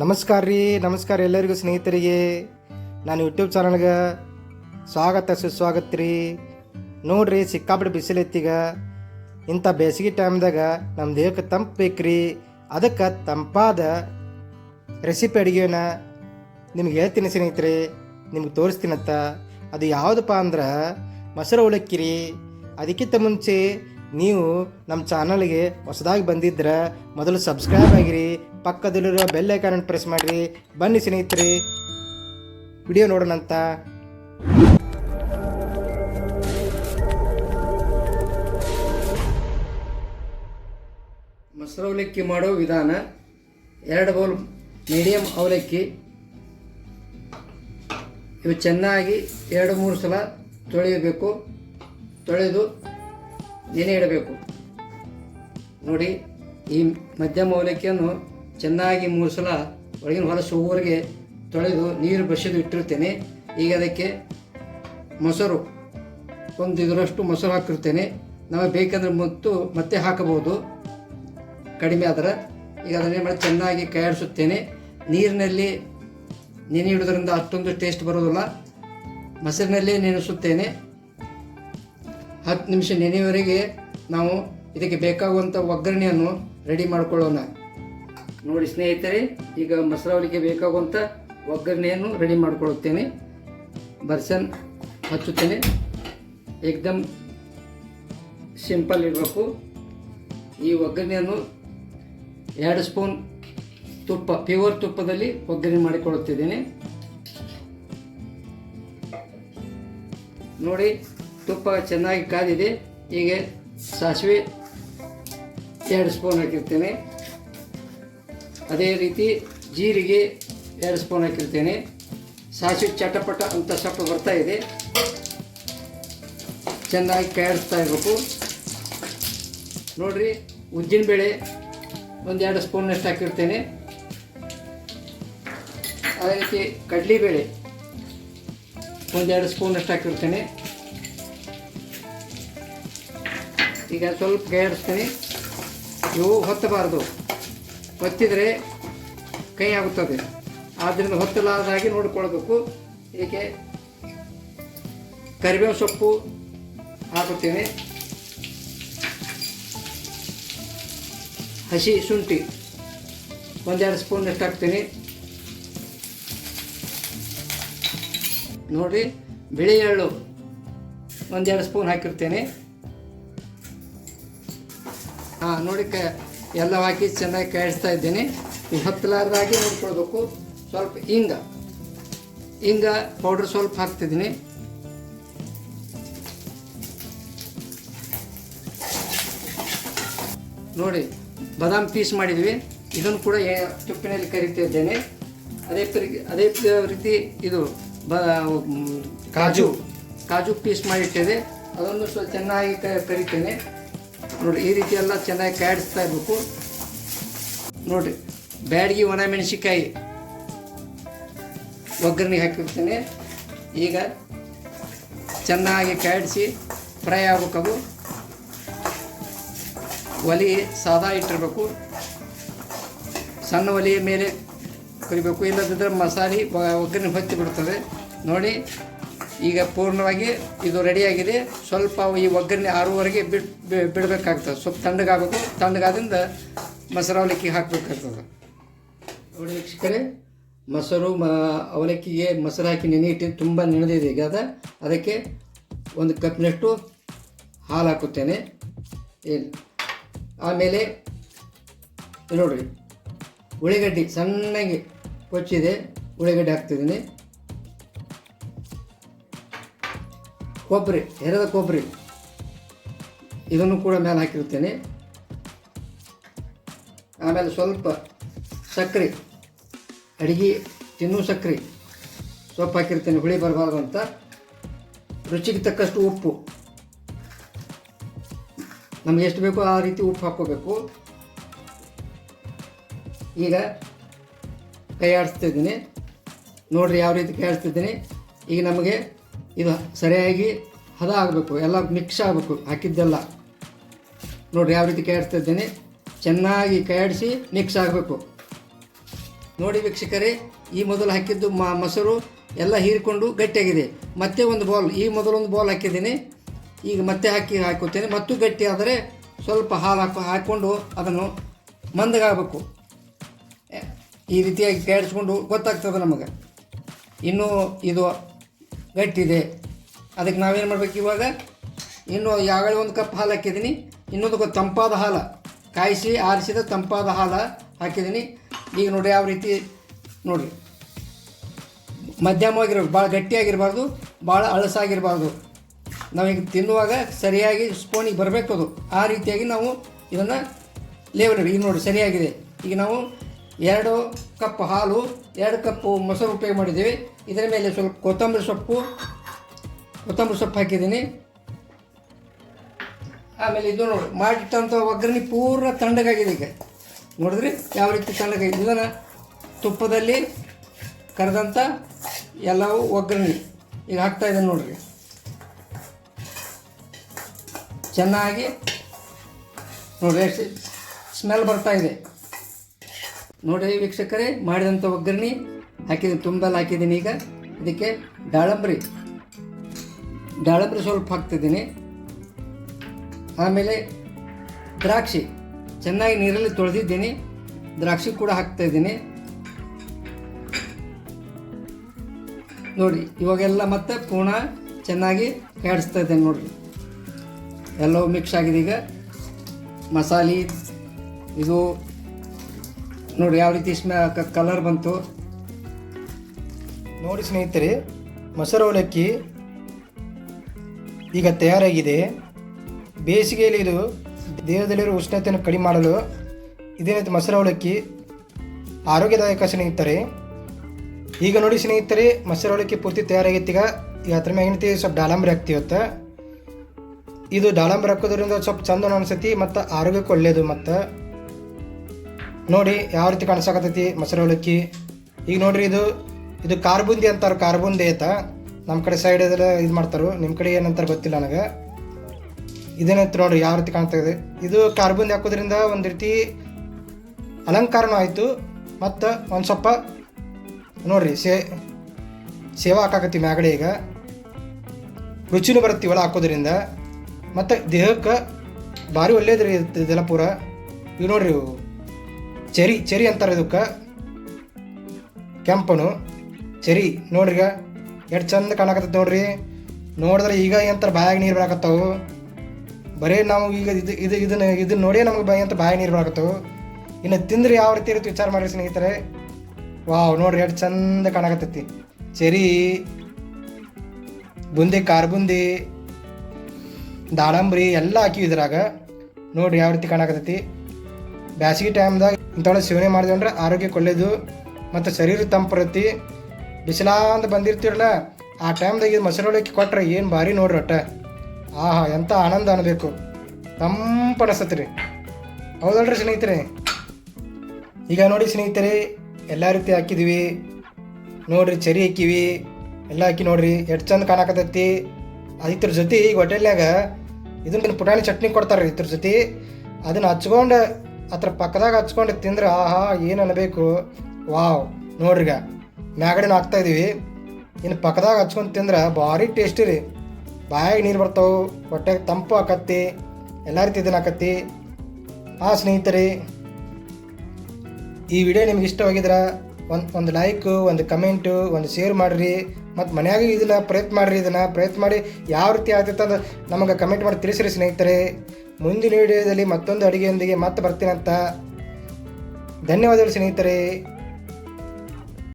ನಮಸ್ಕಾರ ರೀ, ನಮಸ್ಕಾರ ಎಲ್ಲರಿಗೂ ಸ್ನೇಹಿತರಿಗೆ. ನಾನು ಯೂಟ್ಯೂಬ್ ಚಾನಲ್ಗೆ ಸ್ವಾಗತ, ಸುಸ್ವಾಗತ ರೀ. ನೋಡ್ರಿ, ಸಿಕ್ಕಾಪಟ್ಟೆ ಬಿಸಿಲೈತಿಗ ಇಂಥ ಬೇಸಿಗೆ ಟೈಮ್ದಾಗ ನಮ್ಮ ದೇಹಕ್ಕೆ ತಂಪು ಬೇಕ್ರಿ. ಅದಕ್ಕೆ ತಂಪಾದ ರೆಸಿಪಿ ಅಡುಗೆನ ನಿಮ್ಗೆ ಹೇಳ್ತೀನಿ ಸ್ನೇಹಿತರೆ. ನಿಮ್ಗೆ ತೋರಿಸ್ತೀನತ್ತ ಅದು ಯಾವುದಪ್ಪ ಅಂದ್ರೆ ಮೊಸರು ಅವಲಕ್ಕಿ ರೀ. ಅದಕ್ಕಿಂತ ಮುಂಚೆ ನೀವು ನಮ್ಮ ಚಾನಲ್ಗೆ ಹೊಸದಾಗಿ ಬಂದಿದ್ರೆ ಮೊದಲು ಸಬ್ಸ್ಕ್ರೈಬ್ ಆಗಿರಿ ಪಕ್ಕದಲ್ಲಿರೋ ಬೆಲ್ ಐಕಾನ್ ಪ್ರೆಸ್ ಮಾಡಿರಿ. ಬನ್ನಿ ಸ್ನೇಹಿತರೆ. ವಿಡಿಯೋ ನೋಡೋಣಂತ ಮೊಸರು ಅವಲಕ್ಕಿ ಮಾಡೋ ವಿಧಾನ. ಎರಡು ಬೌಲ್ ಮೀಡಿಯಮ್ ಅವಲಕ್ಕಿ. ಇವು ಚೆನ್ನಾಗಿ ಎರಡು ಮೂರು ಸಲ ತೊಳೆಯಬೇಕು. ತೊಳೆದು ನೆನೆ ಇಡಬೇಕು. ನೋಡಿ, ಈ ಮಧ್ಯಮ ಅವಲಕ್ಕಿಯನ್ನು ಚೆನ್ನಾಗಿ ಮೂರು ಸಲ ಒಳಗಿನ ಹೊಲಸು ಊರಿಗೆ ತೊಳೆದು ನೀರು ಬಸಿದು ಇಟ್ಟಿರ್ತೇನೆ. ಈಗ ಅದಕ್ಕೆ ಮೊಸರು, ಒಂದು ಇದರಷ್ಟು ಮೊಸರು ಹಾಕಿರ್ತೇನೆ. ನಮಗೆ ಬೇಕಂದ್ರೆ ಮತ್ತು ಮತ್ತೆ ಹಾಕಬಹುದು. ಕಡಿಮೆ ಆದರೆ ಈಗ ಅದನ್ನೇ ಮಾಡಿ ಚೆನ್ನಾಗಿ ಕೈಯಾಡಿಸುತ್ತೇನೆ. ನೀರಿನಲ್ಲಿ ನೆನೆ ಇಡೋದ್ರಿಂದ ಅಷ್ಟೊಂದು ಟೇಸ್ಟ್ ಬರೋದಿಲ್ಲ. ಮೊಸರಿನಲ್ಲೇ ನೆನೆಸುತ್ತೇನೆ. ಹತ್ತು ನಿಮಿಷ ನೆನೆಯವರೆಗೆ ನಾವು ಇದಕ್ಕೆ ಬೇಕಾಗುವಂಥ ಒಗ್ಗರಣೆಯನ್ನು ರೆಡಿ ಮಾಡಿಕೊಳ್ಳೋಣ. ನೋಡಿ ಸ್ನೇಹಿತರೆ, ಈಗ ಮೊಸರಾವಳಿಗೆ ಬೇಕಾಗುವಂಥ ಒಗ್ಗರಣೆಯನ್ನು ರೆಡಿ ಮಾಡಿಕೊಳ್ಳುತ್ತೇನೆ. ಬರ್ಸನ್ ಹಚ್ಚುತ್ತೇನೆ. ಏಕ್ದಮ್ ಸಿಂಪಲ್ ಇರಬೇಕು ಈ ಒಗ್ಗರಣೆಯನ್ನು ಎರಡು ಸ್ಪೂನ್ ತುಪ್ಪ, ಪ್ಯೂರ್ ತುಪ್ಪದಲ್ಲಿ ಒಗ್ಗರಣೆ ಮಾಡಿಕೊಳ್ಳುತ್ತಿದ್ದೇನೆ. ನೋಡಿ, ತುಪ್ಪ ಚೆನ್ನಾಗಿ ಕಾದಿದೆ. ಹೀಗೆ ಸಾಸಿವೆ ಎರಡು ಸ್ಪೂನ್ ಹಾಕಿರ್ತೇನೆ. ಅದೇ ರೀತಿ ಜೀರಿಗೆ ಎರಡು ಸ್ಪೂನ್ ಹಾಕಿರ್ತೇನೆ. ಸಾಸಿವೆ ಚಟಪಟ ಅಂತ ಸ್ವಲ್ಪ ಬರ್ತಾ ಇದೆ. ಚೆನ್ನಾಗಿ ಕಾಯಿಸ್ತಾ ಇರಬೇಕು. ನೋಡ್ರಿ, ಉದ್ದಿನಬೇಳೆ ಒಂದೆರಡು ಸ್ಪೂನಷ್ಟು ಹಾಕಿರ್ತೇನೆ. ಅದೇ ರೀತಿ ಕಡಲೆಬೇಳೆ ಒಂದೆರಡು ಸ್ಪೂನಷ್ಟು ಹಾಕಿರ್ತೇನೆ. ಈಗ ಸ್ವಲ್ಪ ಕೈಯಾಡಿಸ್ತೀನಿ ಇವು ಹೊತ್ತಬಾರ್ದು. ಹೊತ್ತಿದರೆ ಕೈ ಆಗುತ್ತದೆ. ಆದ್ದರಿಂದ ಹೊತ್ತಲಾರದಾಗಿ ನೋಡಿಕೊಳ್ಬೇಕು. ಏಕೆ? ಕರಿಬೇವು ಸೊಪ್ಪು ಹಾಕುತ್ತೇನೆ. ಹಸಿ ಶುಂಠಿ ಒಂದೆರಡು ಸ್ಪೂನಷ್ಟು ಹಾಕ್ತೀನಿ. ನೋಡಿ ಬಿಳಿ ಎಳ್ಳು ಒಂದೆರಡು ಸ್ಪೂನ್ ಹಾಕಿರ್ತೇನೆ. ಹಾಂ, ನೋಡಿ ಎಲ್ಲ ಹಾಕಿ ಚೆನ್ನಾಗಿ ಕಾಯಿಸ್ತಾ ಇದ್ದೀನಿ. ಇದು ಹತ್ತಲಾರ್ದಾಗಿ ನೋಡ್ಕೊಳ್ಬೇಕು ಸ್ವಲ್ಪ ಹಿಂಗ. ಹಿಂಗ ಪೌಡ್ರ್ ಸ್ವಲ್ಪ ಹಾಕ್ತಿದ್ದೀನಿ. ನೋಡಿ ಬಾದಾಮ್ ಪೀಸ್ ಮಾಡಿದ್ವಿ. ಇದನ್ನು ಕೂಡ ತುಪ್ಪಿನಲ್ಲಿ ಕರಿತಾ ಇದ್ದೇನೆ. ಅದೇ ಪರಿ- ಅದೇ ರೀತಿ ಇದು ಬ ಕಾಜು. ಕಾಜು. ಪೀಸ್ ಮಾಡಿಟ್ಟಿದೆ. ಅದನ್ನು ಸ್ವಲ್ಪ ಚೆನ್ನಾಗಿ ಕರಿತೇನೆ. ನೋಡಿ, ಈ ರೀತಿ ಎಲ್ಲ ಚೆನ್ನಾಗಿ ಕಾಯಿಸ್ತಾ ಇರಬೇಕು. ನೋಡಿ, ಬ್ಯಾಡಗಿ ಒಣ ಮೆಣಸಿಕಾಯಿ ಒಗ್ಗರಣೆಗೆ ಹಾಕಿರ್ತೀನಿ. ಈಗ ಚೆನ್ನಾಗಿ ಕಾಯಿಸಿ ಫ್ರೈ ಆಗ್ಬೇಕವು ಒಲೆ ಸಾದಾ ಇಟ್ಟಿರಬೇಕು. ಸಣ್ಣ ಒಲಿಯ ಮೇಲೆ ಕರಿಬೇಕು ಇಲ್ಲದಿದ್ದರೆ ಮಸಾಲೆ ಒಗ್ಗರಣೆ ಹೊತ್ತಿ ಬಿಡ್ತದೆ. ನೋಡಿ ಈಗ ಪೂರ್ಣವಾಗಿ ಇದು ರೆಡಿಯಾಗಿದೆ. ಸ್ವಲ್ಪ ಈ ಒಗ್ಗರಣೆ ಆರೂವರೆಗೆ ಬಿಡ್ ಬಿಡಬೇಕಾಗ್ತದೆ. ಸ್ವಲ್ಪ ತಣ್ಣಗಾಗಬೇಕು. ತಣ್ಣಗಾದಿಂದ ಮೊಸರು ಅವಲಕ್ಕಿ ಹಾಕಬೇಕಾಗ್ತದೆ. ನೋಡಿ ವೀಕ್ಷಕರೇ, ಮೊಸರು, ಮ ಅವಲಕ್ಕಿಗೆ ಮೊಸರು ಹಾಕಿ ನೆನೆ ಇಟ್ಟು ತುಂಬ ನೆನೆದಿದೆ. ಈಗ ಅದ ಅದಕ್ಕೆ ಒಂದು ಕಪ್ನಷ್ಟು ಹಾಲು ಹಾಕುತ್ತೇನೆ. ಏನು? ಆಮೇಲೆ ನೋಡ್ರಿ, ಉಳ್ಳಾಗಡ್ಡಿ ಸಣ್ಣಗೆ ಕೊಚ್ಚಿದೆ. ಉಳ್ಳಾಗಡ್ಡಿ ಹಾಕ್ತಿದ್ದೀನಿ. ಕೊಬ್ಬರಿ ಎರದ ಕೊಬ್ಬರಿ. ಇದನ್ನು ಕೂಡ ಮೇಲೆ ಹಾಕಿರ್ತೇನೆ ಆಮೇಲೆ ಸ್ವಲ್ಪ ಸಕ್ಕರೆ, ಅಡಿಗೆ, ತಿನ್ನೋ ಸಕ್ಕರೆ. ಸೊಪ್ಪು ಹಾಕಿರ್ತೇನೆ ಹುಳಿ ಬರಬಾರ್ದು ಅಂತ. ರುಚಿಗೆ ತಕ್ಕಷ್ಟು ಉಪ್ಪು. ನಮ್ಗೆ ಎಷ್ಟು ಬೇಕೋ ಆ ರೀತಿ ಉಪ್ಪು ಹಾಕ್ಕೋಬೇಕು. ಈಗ ಕೈ ಆಡಿಸ್ತಿದ್ದೀನಿ ನೋಡ್ರಿ ಯಾವ ರೀತಿ ಕೈ ಆಡಿಸ್ತಿದ್ದೀನಿ ಈಗ ನಮಗೆ ಇದು ಸರಿಯಾಗಿ ಹದ ಆಗಬೇಕು ಎಲ್ಲ ಮಿಕ್ಸ್ ಆಗಬೇಕು, ಹಾಕಿದ್ದೆಲ್ಲ. ನೋಡ್ರಿ ಯಾವ ರೀತಿ ಕೈ ಆಡಿಸ್ತಿದ್ದೀನಿ ಚೆನ್ನಾಗಿ ಕೈಯಾಡಿಸಿ ಮಿಕ್ಸ್ ಆಗಬೇಕು. ನೋಡಿ ವೀಕ್ಷಕರೇ, ಈ ಮೊದಲು ಹಾಕಿದ್ದು ಮೊಸರು ಎಲ್ಲ ಹೀರಿಕೊಂಡು ಗಟ್ಟಿಯಾಗಿದೆ. ಮತ್ತೆ ಒಂದು ಬಾಲ್ ಈ ಮೊದಲೊಂದು ಬಾಲ್ ಹಾಕಿದ್ದೀನಿ. ಈಗ ಮತ್ತೆ ಹಾಕಿ, ಹಾಕುತ್ತೇನೆ. ಮತ್ತು ಗಟ್ಟಿ ಆದರೆ ಸ್ವಲ್ಪ ಹಾಲು ಹಾಕಿ, ಹಾಕ್ಕೊಂಡು ಅದನ್ನು ಮಂದಗಾಗಬೇಕು. ಈ ರೀತಿಯಾಗಿ ಕೈಯಾಡಿಸ್ಕೊಂಡು ಗೊತ್ತಾಗ್ತದೆ ನಮಗೆ. ಇನ್ನೂ ಇದು ಗಟ್ಟಿದೆ. ಅದಕ್ಕೆ ನಾವೇನು ಮಾಡ್ಬೇಕು ಇವಾಗ? ಇನ್ನು ಯಾವಾಗ ಒಂದು ಕಪ್ ಹಾಲು ಹಾಕಿದ್ದೀನಿ? ಇನ್ನೊಂದು ತಂಪಾದ ಹಾಲು. ಕಾಯಿಸಿ, ಆರಿಸಿದ ತಂಪಾದ ಹಾಲು ಹಾಕಿದ್ದೀನಿ. ಈಗ ನೋಡಿ ಯಾವ ರೀತಿ ನೋಡಿರಿ. ಮಧ್ಯಮವಾಗಿರ್ಬೇಕು, ಭಾಳ ಗಟ್ಟಿಯಾಗಿರಬಾರ್ದು, ಭಾಳ ಅಳಸಾಗಿರಬಾರ್ದು. ನಾವೀಗ ತಿನ್ನುವಾಗ ಸರಿಯಾಗಿ ಸ್ಪೂನಿಗೆ ಬರಬೇಕು ಅದು. ಆ ರೀತಿಯಾಗಿ ನಾವು ಇದನ್ನು ಲೇವಲ್ ಈಗ ನೋಡಿ ಸರಿಯಾಗಿದೆ. ಈಗ ನಾವು ಎರಡು ಕಪ್ ಹಾಲು, ಎರಡು ಕಪ್ಪು ಮೊಸರು ಉಪಯೋಗ ಮಾಡಿದ್ದೀವಿ. ಇದರ ಮೇಲೆ ಸ್ವಲ್ಪ ಕೊತ್ತಂಬರಿ ಸೊಪ್ಪು ಕೊತ್ತಂಬರಿ ಸೊಪ್ಪು ಹಾಕಿದ್ದೀನಿ. ಆಮೇಲೆ ಇದು ನೋಡಿ, ಮಾಡಿಟ್ಟಂಥ ಒಗ್ಗರಣೆ ಪೂರ್ಣ ತಣ್ಣಗಾಗಿದೆ ಈಗ. ನೋಡಿದ್ರಿ? ಯಾವ ರೀತಿ ತಣ್ಣಗಾಗಿದೆ? ಇದನ್ನು ತುಪ್ಪದಲ್ಲಿ ಕರೆದಂಥ ಎಲ್ಲವೂ ಒಗ್ಗರಣೆ. ಈಗ ಹಾಕ್ತಾ ಇದ್ದೀನಿ ನೋಡಿರಿ. ಚೆನ್ನಾಗಿ ನೋಡಿರಿ, ಎಷ್ಟು ಸ್ಮೆಲ್ ಬರ್ತಾ ಇದೆ. ನೋಡಿ ವೀಕ್ಷಕರೇ, ಮಾಡಿದಂಥ ಒಗ್ಗರಣೆ. ಹಾಕಿದ್ದೀನಿ, ತುಂಬೆಲ್ಲ ಹಾಕಿದ್ದೀನಿ ಈಗ. ಇದಕ್ಕೆ ದಾಳಂಬ್ರಿ. ದಾಳಂಬ್ರಿ ಸ್ವಲ್ಪ ಹಾಕ್ತಿದ್ದೀನಿ. ಆಮೇಲೆ ದ್ರಾಕ್ಷಿ. ಚೆನ್ನಾಗಿ ನೀರಲ್ಲಿ ತೊಳೆದಿದ್ದೀನಿ. ದ್ರಾಕ್ಷಿ ಕೂಡ ಹಾಕ್ತಾ ಇದ್ದೀನಿ. ನೋಡಿ, ಇವಾಗೆಲ್ಲ ಮತ್ತೆ ಪೂರ್ಣ ಚೆನ್ನಾಗಿ ಕಾಡಿಸ್ತಾ ಇದ್ದೇನೆ ನೋಡಿರಿ. ಎಲ್ಲವೂ ಮಿಕ್ಸ್ ಆಗಿದೆ ಈಗ. ಮಸಾಲೆ, ಇದು ನೋಡಿ ಯಾವ ರೀತಿ ಸ್ಮೆ ಕಲರ್ ಬಂತು. ನೋಡಿ ಸ್ನೇಹಿತರೆ ಮೊಸರು ಅವಲಕ್ಕಿ ಈಗ ತಯಾರಾಗಿದೆ. ಬೇಸಿಗೆಯಲ್ಲಿ ಇದು ದೇಹದಲ್ಲಿರುವ ಉಷ್ಣತೆಯನ್ನು ಕಡಿಮೆ ಮಾಡಲು ಇದೇನೈತೆ ಮೊಸರು ಅವಲಕ್ಕಿ ಆರೋಗ್ಯದಾಯಕ ಸ್ನೇಹಿತರೆ. ಈಗ ನೋಡಿ ಸ್ನೇಹಿತರೆ ಮೊಸರು ಅವಲಕ್ಕಿ ಪೂರ್ತಿ ತಯಾರಾಗೈತಿ ಈಗ ಅದ್ರ ಮ್ಯಾಗ ಏನೈತಿ ಸ್ವಲ್ಪ ದಾಳಂಬ್ರಿ ಹಾಕ್ತಿವತ್ತ ಇದು ಡಾಳಂಬರಿ ಹಾಕೋದ್ರಿಂದ ಸ್ವಲ್ಪ ಚಂದ ಅನ್ಸತಿ ಮತ್ತು ಆರೋಗ್ಯಕ್ಕೆ ಒಳ್ಳೆಯದು ಮತ್ತು. ನೋಡಿ ಯಾವ ರೀತಿ ಕಾಣಿಸಕತ್ತೈತಿ ಮೊಸರು ಅವಲಕ್ಕಿ ಈಗ ನೋಡಿರಿ ಇದು ಇದು ಕಾರ್ಬುಂದಿ ಅಂತಾರೆ ಕಾರ್ಬುಂದಿ ಐತ ನಮ್ಮ ಕಡೆ ಸೈಡ್ ಇದ್ರೆ ಇದು ಮಾಡ್ತಾರೆ ನಿಮ್ಮ ಕಡೆ ಏನಂತಾರೆ ಗೊತ್ತಿಲ್ಲ ನನಗೆ. ಇದೇನಂತ ನೋಡಿ ಯಾವ ರೀತಿ ಕಾಣ್ತಾ ಇದೆ. ಇದು ಕಾರ್ಬುಂದಿ ಹಾಕೋದ್ರಿಂದ ಒಂದು ರೀತಿ ಅಲಂಕಾರನೂ ಆಯಿತು, ಮತ್ತು ಒಂದು ಸ್ವಲ್ಪ ನೋಡ್ರಿ, ಸೇ, ಸೇವಾ ಹಾಕಾಕತ್ತಿ ಮ್ಯಾಗಡೆ ಈಗ. ರುಚಿನೂ ಬರುತ್ತೆ ಇವೆಲ್ಲ ಹಾಕೋದ್ರಿಂದ. ಮತ್ತು ದೇಹಕ್ಕೆ ಭಾರಿ ಒಳ್ಳೇದು ರೀ ಇದು- ಇದೆಲ್ಲ ಪೂರ. ಇವು ನೋಡ್ರಿ ಇವು. ಚೆರಿ ಚೆರಿ ಅಂತಾರೆ ಇದಕ್ಕೆ. ಕೆಂಪನು. ಚೆರಿ ನೋಡ್ರಿ ಈಗ. ಎಷ್ಟು ಚಂದ ಕಾಣಕತ್ತೈತೆ ನೋಡ್ರಿ. ನೋಡಿದ್ರೆ ಈಗ ಎಂತಾರೆ ಬಾಯಾಗ ನೀರು ಬರಾಕತ್ತವು. ಬರೀ ನಾವು ಈಗ ಇದು ಇದು, ಇದನ್ನ ಇದನ್ನ ನೋಡೇ ನಮ್ಗೆ ಬಾಯಿ ಅಂತ ಬಾಯಿ ನೀರು ಬರಾಕತ್ತವು. ಇನ್ನು ತಿಂದ್ರೆ ಯಾವ ರೀತಿ ಇರುತ್ತೆ ವಿಚಾರ ಮಾಡಿರಿ ಸ್ನೇಹಿತರೆ. ವಾವ್, ನೋಡ್ರಿ ಎಷ್ಟು ಚಂದ ಕಾಣಕತ್ತೈತಿ. ಚೆರಿ ಬುಂದಿ ಖಾರ ಬುಂದಿ, ದಾಳಂಬ್ರಿ ಎಲ್ಲ ಹಾಕಿವಿ ಇದ್ರಾಗ. ನೋಡ್ರಿ ಯಾವ ರೀತಿ ಕಾಣಕತ್ತೈತಿ. ಬ್ಯಾಸಿಗೆ ಟೈಮ್ದಾಗ ಇಂಥವಳ ಸೇವನೆ ಅಂದ್ರೆ ಆರೋಗ್ಯಕ್ಕೆ ಒಳ್ಳೇದು. ಮತ್ತು ಶರೀರ ತಂಪರತಿ ಬಿಸಿಲಾ ಅಂತ ಬಂದಿರ್ತಿರಲ್ಲ ಆ ಟೈಮ್ದಾಗ ಇದು ಮೊಸರು ಒಳಕ್ಕೆ ಕೊಟ್ರೆ ಏನು ಭಾರಿ ನೋಡ್ರಿ ಒಟ್ಟ ಆಹಾ ಎಂಥ ಆನಂದ ಅನ್ಬೇಕು. ತಂಪು ಅನಿಸತ್ರಿ ಹೌದಲ್ರಿ ಸ್ನೇಹಿತರೆ? ಈಗ ನೋಡಿ ಸ್ನೇಹಿತರೆ, ಎಲ್ಲ ರೀತಿ ಹಾಕಿದ್ವಿ. ನೋಡ್ರಿ ಚರಿ ಹಾಕಿವಿ. ಎಲ್ಲ ಹಾಕಿ ನೋಡ್ರಿ, ಎಷ್ಟು ಚಂದ ಕಾಣಕತ್ತೈತಿ. ಅದಿತ್ರ ಜೊತೆ ಈಗ ಹೋಟೆಲ್ನಾಗ ಇದನ್ನ ಪುಟಾಣಿ ಚಟ್ನಿ ಕೊಡ್ತಾರೆ ಇದ್ರ ಜೊತೆ. ಅದನ್ನ ಹಚ್ಕೊಂಡು ಅದ್ರ ಪಕ್ಕದಾಗ ಹಚ್ಕೊಂಡು ತಿಂದ್ರೆ ಆಹಾ, ಏನು ಅನ್ಬೇಕು. ವಾವ್, ನೋಡ್ರಿಗ. ಮ್ಯಾಗಡೆನ ಹಾಕ್ತಾ ಇದ್ದೀವಿ ಇನ್ನು ಪಕ್ಕದಾಗ ಹಚ್ಕೊಂಡು ತಿಂದ್ರೆ ಭಾರಿ ಟೇಸ್ಟಿ ರೀ. ಬಾಯಾಗಿ ನೀರು ಬರ್ತಾವೆ, ಹೊಟ್ಟೆಗೆ ತಂಪು ಆಕತ್ತಿ, ಎಲ್ಲ ರೀತಿ ಇದನ್ನ ಆಕತ್ತಿ. ಆ ಸ್ನೇಹಿತರೆ, ಈ ವಿಡಿಯೋ ನಿಮ್ಗೆ ಇಷ್ಟವಾಗಿದ್ರೆ ಒಂದು ಒಂದು ಲೈಕು ಒಂದು ಕಮೆಂಟು ಒಂದು ಶೇರ್ ಮಾಡಿರಿ. ಮತ್ತು ಮನ್ಯಾಗ ಇದನ್ನು ಪ್ರಯತ್ನ ಮಾಡಿರಿ, ಇದನ್ನು ಪ್ರಯತ್ನ ಮಾಡಿ ಯಾವ ರೀತಿ ಆಗ್ತೈತೆ ಅಂತ ನಮಗೆ ಕಮೆಂಟ್ ಮಾಡಿ ತಿಳಿಸಿರಿ ಸ್ನೇಹಿತರೆ. ಮುಂದಿನ ವಿಡಿಯೋದಲ್ಲಿ ಮತ್ತೊಂದು ಅಡುಗೆಯೊಂದಿಗೆ ಮತ್ತೆ ಬರ್ತೀನಂತ ಧನ್ಯವಾದಗಳು ಸ್ನೇಹಿತರೆ.